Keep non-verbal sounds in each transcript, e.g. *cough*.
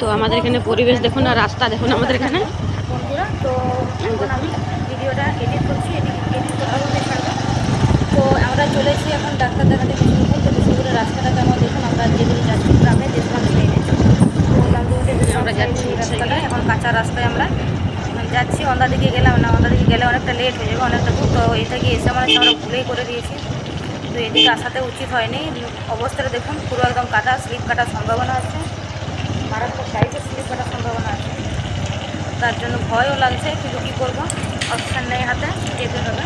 তো আমাদের এখানে পরিবেশ দেখুন আর রাস্তা দেখুন আমাদের এখানে। বন্ধুরা তো এখন আমি ভিডিওটা এডিট করছি এডিট তো আমরা চলেছি এখন ডাক্তার দেখাতে বিষ্ণুপুর। তো বিষ্ণুপুরের রাস্তাটা কেমন দেখুন? আমরা যেদিকে যাচ্ছি গ্রামে দেশগ্রাম সাইডে আমরা যাচ্ছি রাস্তাটা এখন কাঁচা রাস্তায় আমরা যাচ্ছি। অন্ধা দিকে গেলাম না অন্ধা দিকে গেলে অনেকটা লেট হয়ে যাবে অনেকটা দূর। তো এই থেকে এসে আমরা আমরা ভুলেই করে দিয়েছি। তো এদিকে আসাতে উচিত হয়নি। অবস্থাটা দেখুন পুরো একদম কাটা স্লিপ কাটার সম্ভাবনা আছে। মারাত্মক টাইপের স্লিপ কাটার সম্ভাবনা আছে। তার জন্য ভয়ও লাগছে, কিন্তু কী করব? অপশান নেই হাতে, যেতে হবে।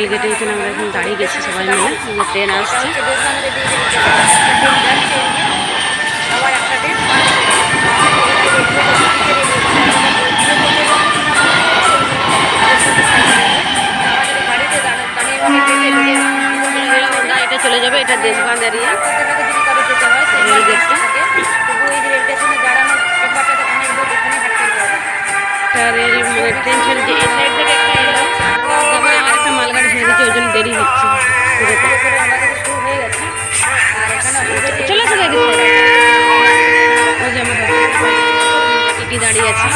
রেল গেটে এখানে আমরা এখন দাঁড়িয়ে গেছি সবাই মিলে। ট্রেন আসছে। এটা চলে যাবে, এটা দেশবান্ধ এরিয়া রেল গেটটা। ট্রেন যে এই সাইড থেকে একটা দিচ্ছে আমাদের শুরু হয়ে গেছে আর এখানে চলে আসে দাঁড়িয়ে আছে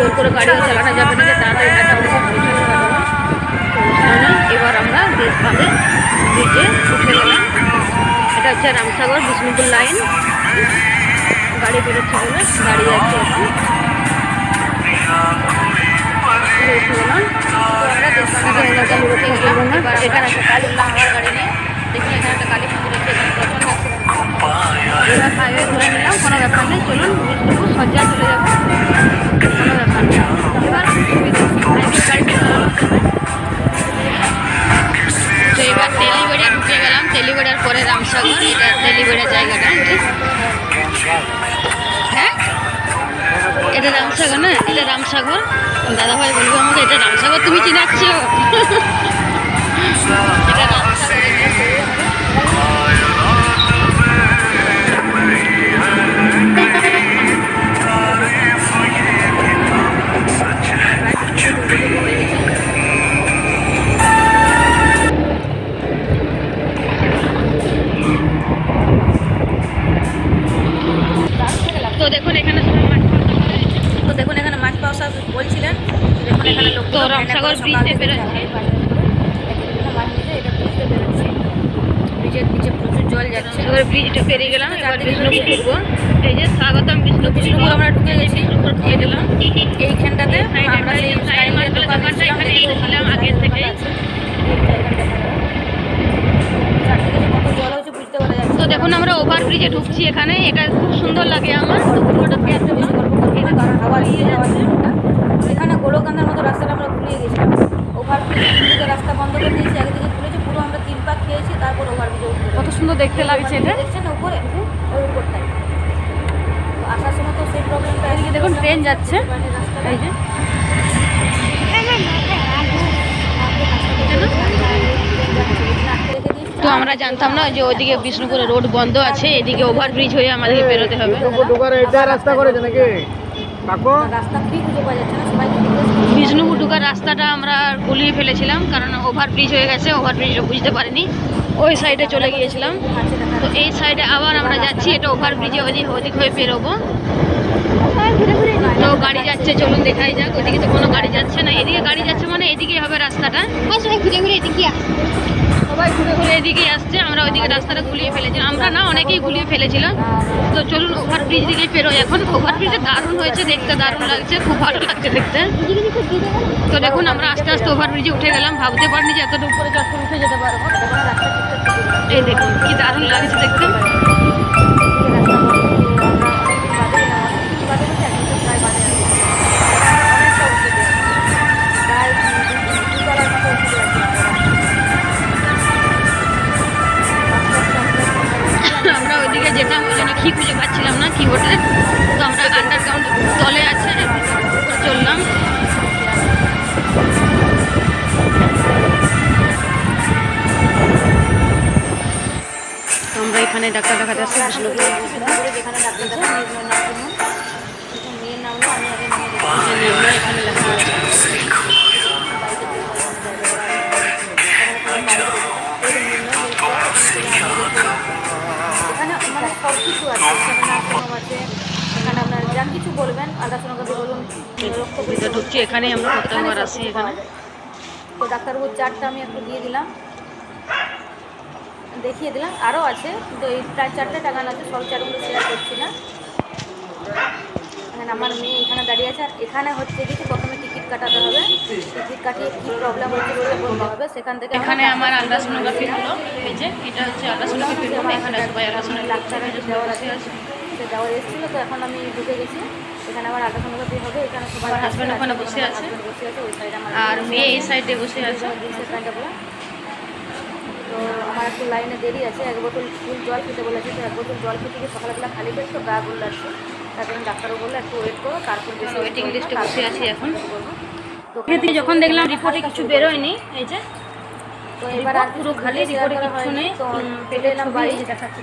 জোর করে গাড়িও চালানো যাবে না যে তাড়াতাড়ি এবার আমরা দেশভাবে ব্রিজে উঠে গেলাম। এটা হচ্ছে রামসাগর বিষ্ণুপুর লাইন। গাড়ি বেরোচ্ছে বলে গাড়ি যাচ্ছে এখন। একটা কালী গাড়ি নিয়ে দেখুন এখানে একটা কালী মন্দির আছে এখানে প্রচণ্ড হাইওয়ে ধরে নিলাম, কোনো ব্যাপার নেই। চলুন, বিষ্ণুপুর সজ্জা চলে যাব। তেলিবেড়া ঢুকে গেলাম। তেলিবেড়ার পরে রামসাগর, এটা তেলিবেড়া জায়গাটা হ্যাঁ? এটা রামসাগর না? এটা রামসাগর। দাদাভাই বলব আমাকে, এটা রামসাগর, তুমি চিনাচ্ছ? *laughs* এটা ব্রিজের নিচে প্রচুর জল যাচ্ছে। এবার ব্রিজটা পেরিয়ে গেলাম এবার বিষ্ণুপুর ঢুকবো। এই যে স্বাগতম বিষ্ণুপুর বিষ্ণুপুর আমরা ঢুকে গেছি। বিষ্ণুপুর এইখানটাতে আমরা এই সাইড দোকানটা এখানে এসেছিলাম থেকে তো দেখুন আমরা ওভার ব্রিজে ঢুকছি এখানে। এটা খুব সুন্দর লাগে আমার। একটা বেশি গল্প কারণ আবার ইয়ে যাচ্ছে এখানে গোলকান্দার মতো রাস্তাটা আমরা ঘুরিয়ে গেছিলাম। ওভার ব্রিজ রাস্তা বন্ধ করে দিয়েছি। একদিকে খেয়েছি তারপর কত সুন্দর দেখতে লাগছে এটা। দেখছেন উপরে? ওই উপরটাই। তো আসার সময় তো সেই প্রবলেমটা এদিকে দেখুন ট্রেন যাচ্ছে। এই যে তো আমরা জানতাম না যে ওইদিকে বিষ্ণুপুরে রোড বন্ধ আছে এদিকে ওভারব্রিজ হয়ে আমাদেরকে বেরোতে হবে। রাস্তা করেছে নাকি? বিষ্ণুপুর ঢুকার রাস্তাটা আমরা গুলিয়ে ফেলেছিলাম কারণ ওভারব্রিজ হয়ে গেছে ওভারব্রিজ বুঝতে পারিনি। ওই সাইডে চলে গিয়েছিলাম। তো এই সাইডে আবার আমরা যাচ্ছি এটা ওভারব্রিজে ওদিক ওদিক হয়ে বেরোবো। তো গাড়ি যাচ্ছে চলুন দেখাই যাক ওদিকে তো কোনো গাড়ি যাচ্ছে না এদিকে গাড়ি যাচ্ছে মানে এদিকে হবে রাস্তাটা। ঘুরে ঘুরে এদিকে সবাই এদিকেই আসছে, আমরা ওইদিকে রাস্তাটা গুলিয়ে ফেলেছিলাম। আমরা না, অনেকেই গুলিয়ে ফেলেছিলাম। তো চলুন, ওভারব্রিজ দিকে ফেরো এখন। ওভারব্রিজে দারুণ হয়েছে দেখতে, দারুণ লাগছে, খুব ভালো লাগছে দেখতে। তো দেখুন, আমরা আস্তে আস্তে ওভারব্রিজে উঠে গেলাম। ভাবতে পারিনি যে এতটা উপরে চট উঠে যেতে পারব। এই দেখুন, কি দারুণ লাগছে দেখতে। হোটেল তো আমরা আন্ডারগ্রাউন্ড তলে আছে, চললাম। আমরা এখানে ডাক্তার দেখাতে আসছি ডাক্তার মেয়ের নাম এখানে লেখা আছে ঢুকছি এখানেই আমরা প্রত্যেকবার আসি এখানে। তো ডাক্তারবাবুর চারটা আমি একটু দিয়ে দিলাম। দেখিয়ে দিলাম, আরও আছে, কিন্তু এই প্রায় চারটে টাকা আছে, সব চারগুলো শেয়ার করছি না। এখানে আমার মেয়ে এখানে দাঁড়িয়ে আছে আর এখানে হচ্ছে কিছু প্রথমে টিকিট কাটাতে হবে। টিকিট কাটিয়ে কী প্রবলেম হচ্ছে সেটা বলতে হবে। সেখান থেকে এখানে আমার আল্ট্রাসোনোগ্রাফি হলো এই যে এটা হচ্ছে আল্ট্রাসোনোগ্রাফি এখানে সবাই আল্ট্রাসোনোগ্রাফি ডাক্তারের দেওয়ার আছে। সে দেওয়ার এসেছিল তো এখন আমি ঢুকে গেছি। এখানে আমার আল্ট্রাসোনোগ্রাফি হবে এখানে আমার husband ওখানে বসে আছে। বসে আছে ওই সাইডে আমার আর মেয়ে এই সাইডে বসে আছে। তো আমার একটু লাইনে দেরি আছে এক বোতল ফুল জল খেতে বলেছে তো এক বোতল জল খেতে গিয়ে সকালবেলা খালি পেট তো গা গুল আসছে তার জন্য ডাক্তারও বলল একটু ওয়েট করো তারপর বেশি ওয়েটিং লিস্টে বসে আছি এখন। তো থেকে যখন দেখলাম রিপোর্টে কিছু বেরোয়নি এই যে তো এবার আর পুরো খালি রিপোর্টে কিছু নেই। তো পেলে এলাম বাড়ি দেখাচ্ছি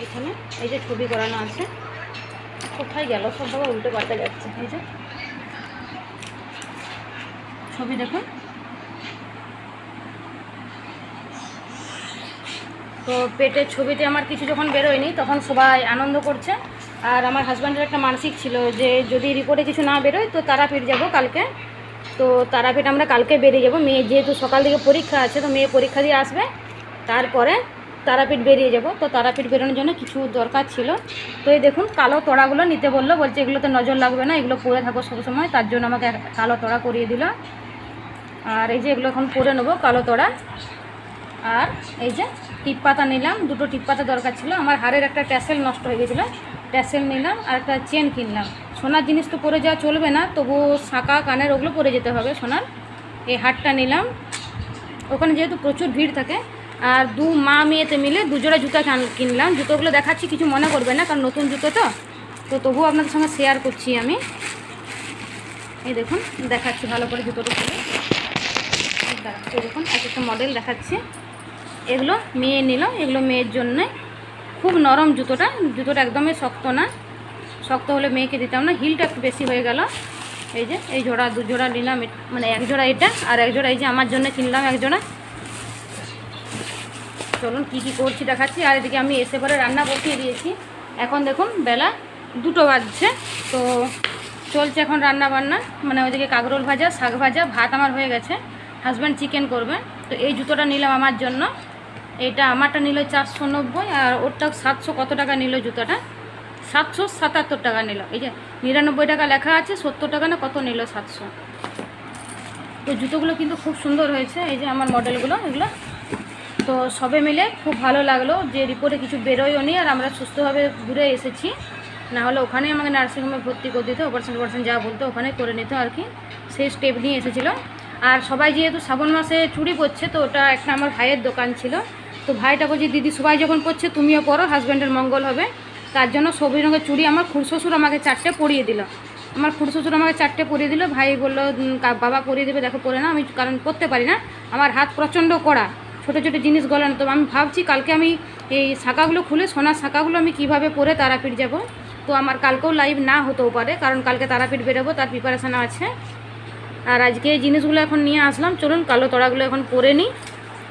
এইখানে এই যে ছবি করানো আছে। কোথায় গেল সব? উল্টো পাল্টে যাচ্ছে। এই যে। ছবি দেখুন। তো পেটের ছবিতে আমার কিছু যখন বেরোয়নি তখন সবাই আনন্দ করছে। আর আমার হাজব্যান্ডের একটা মানসিক ছিল যে যদি রিপোর্টে কিছু না বেরোয় তো তারাপীঠ যাব কালকে। তো তারাপীঠ আমরা কালকে বেরিয়ে যাব। মেয়ে যেহেতু সকাল থেকে পরীক্ষা আছে, তো মেয়ে পরীক্ষা দিয়ে আসবে। তারপরে তারাপীঠ বেরিয়ে যাব। তো তারাপীঠ বেরোনোর জন্য কিছু দরকার ছিল। তো এই দেখুন, কালো তোড়াগুলো নিতে বলল। বলছে, এগুলোতে নজর লাগবে না, এগুলো পরে থাকো সবসময় তার জন্য আমাকে কালো তোড়া করিয়ে দিল। আর এই যে এগুলো এখন পরে নেব, কালো তোড়া। আর এই যে টিপ পাতা নিলাম, দুটো টিপ পাতা দরকার ছিল। আমার হাড়ের একটা ট্যাসেল নষ্ট হয়ে গেছিল। ট্যাসেল নিলাম আর একটা চেন কিনলাম। সোনার জিনিস তো পরে যাওয়া চলবে না, তবু শাঁকা কানের ওগুলো পরে যেতে হবে সোনার। এই হারটা নিলাম। ওখানে যেহেতু প্রচুর ভিড় থাকে, আর দু মা মেয়েতে মিলে দুজোড়া জুতা কান- কিনলাম। জুতোগুলো দেখাচ্ছি, কিছু মনে করবে না, কারণ নতুন জুতো তো। তো তবুও আপনাদের সঙ্গে শেয়ার করছি আমি। এই দেখুন, দেখাচ্ছি ভালো করে জুতোটা খুলে। দেখুন, এক একটা মডেল দেখাচ্ছি। এগুলো মেয়ে নিল। এগুলো মেয়ের জন্যে খুব নরম জুতোটা। জুতোটা একদমই শক্ত না। শক্ত হলে মেয়েকে দিতাম না। হিলটা একটু বেশি হয়ে গেল। এই যে, এই জোড়া, দু জোড়া নিলাম। মানে এক জোড়া এটা আর এক জোড়া এই যে আমার জন্য কিনলাম এক জোড়া। চলুন কী কী করছি দেখাচ্ছি। আর এদিকে আমি এসে পরে রান্না বসিয়ে দিয়েছি। এখন দেখুন বেলা দুটো বাজছে। তো চলছে এখন রান্না বান্না। মানে ওইদিকে কাগরোল ভাজা, শাক ভাজা, ভাত আমার হয়ে গেছে। হাজব্যান্ড চিকেন করবে। তো এই জুতোটা নিলাম আমার জন্য। এটা আমারটা নিল চারশো নব্বই আর ওরটা সাতশো কত টাকা নিল জুতোটা? সাতশো সাতাত্তর টাকা নিল। এই যে নিরানব্বই টাকা লেখা আছে, সত্তর টাকা না কত নিল সাতশো? তো জুতোগুলো কিন্তু খুব সুন্দর হয়েছে, এই যে আমার মডেলগুলো, এগুলো। তো সবে মিলে খুব ভালো লাগল যে রিপোর্টে কিছু বেরোয়ও নি, আর আমরা সুস্থভাবে ঘুরে এসেছি। না হলে ওখানে আমাকে নার্সিংহোমে ভর্তি করে দিত অপারেশন অপারেশন যা বলতো ওখানে করে নিত আর কি। সেই স্টেপ নিয়ে এসেছিল। আর সবাই যেহেতু শ্রাবণ মাসে চুরি করছে, তো ওটা একটা আমার ভাইয়ের দোকান ছিল। তো ভাইটা বলছে, দিদি, সবাই যখন পড়ছে, তুমিও পড়ো হাজব্যান্ডের মঙ্গল হবে। তার জন্য সবুজ রঙের চুড়ি আমার খুড়শ্বশুর আমাকে চারটে পরিয়ে দিল। আমার খুড়শ্বশুর আমাকে চারটে পরিয়ে দিল। ভাই বলল বাবা পরিয়ে দেবে, দেখো, পরে না আমি কারণ করতে পারি না। আমার হাত প্রচণ্ড কড়া, ছোটো ছোটো জিনিস গলানো। তো আমি ভাবছি কালকে আমি এই শাঁখাগুলো খুলে, সোনার শাঁখাগুলো আমি কীভাবে পরে তারাপীঠ যাব? তো আমার কালকেও লাইভ না হতেও পারে, কারণ কালকে তারাপীঠ বেরোবো, তার প্রিপারেশান আছে। আর আজকে এই জিনিসগুলো এখন নিয়ে আসলাম। চলুন, কালো তড়াগুলো এখন পরে নিই।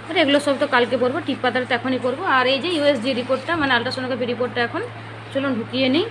আর এগুলো সব তো কালকে পরবো, টিপ পাতাটা তো এখনই পরবো। আর এই যে ইউএসজি রিপোর্টটা মানে আলট্রাসোনোগ্রাফি রিপোর্টটা এখন, চলুন ঢুকিয়ে নিই।